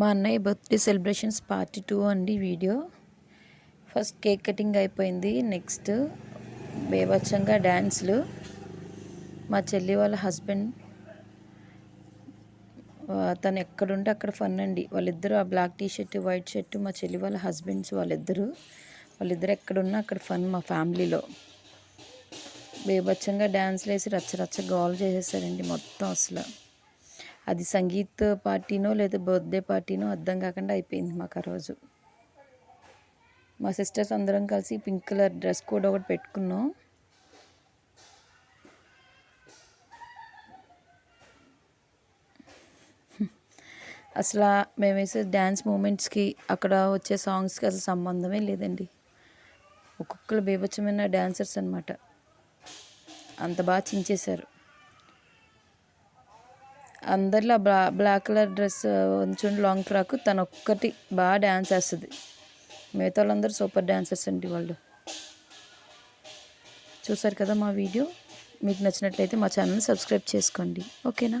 మా అన్నయ్య birthday celebrations party two అండి వీడియో. ఫస్ట్ కేక్ కటింగ్ అయిపోయింది. నెక్స్ట్ బేవచ్చంగా డ్యాన్స్లు మా చెల్లి వాళ్ళ హస్బెండ్ తను ఎక్కడుంటే అక్కడ ఫన్ అండి. వాళ్ళిద్దరూ ఆ black T shirt white shirt మా చెల్లి వాళ్ళ హస్బెండ్స్ వాళ్ళిద్దరూ. వాళ్ళిద్దరు ఎక్కడున్నా అక్కడ ఫన్ మా ఫ్యామిలీలో. బేబచ్చంగా డ్యాన్స్లు వేసి రచ్చ రచ్చ గోల్ చేసేసారండి మొత్తం అసలు. అది సంగీత్ పార్టీనో లేదా బర్త్డే పార్టీనో అర్థం కాకుండా అయిపోయింది మాకు ఆ రోజు. మా సిస్టర్స్ అందరం కలిసి పింక్ కలర్ డ్రెస్ కోడ్ ఒకటి పెట్టుకున్నాం. అసలు మేము వేసే డ్యాన్స్ మూమెంట్స్కి అక్కడ వచ్చే సాంగ్స్కి అసలు సంబంధమే లేదండి. ఒక్కొక్కరు బీభత్సమైన డ్యాన్సర్స్ అనమాట అంత బాగా చించేశారు. అందరిలో బ్లా బ్లాక్ కలర్ డ్రెస్ ఉంచుండి లాంగ్ ఫ్రాక్ తను ఒక్కటి బాగా డ్యాన్స్ వేస్తుంది. మిగతా వాళ్ళందరూ సూపర్ డ్యాన్సర్స్ అండి వాళ్ళు. చూసారు కదా మా వీడియో? మీకు నచ్చినట్లయితే మా ఛానల్ని సబ్స్క్రైబ్ చేసుకోండి. ఓకేనా?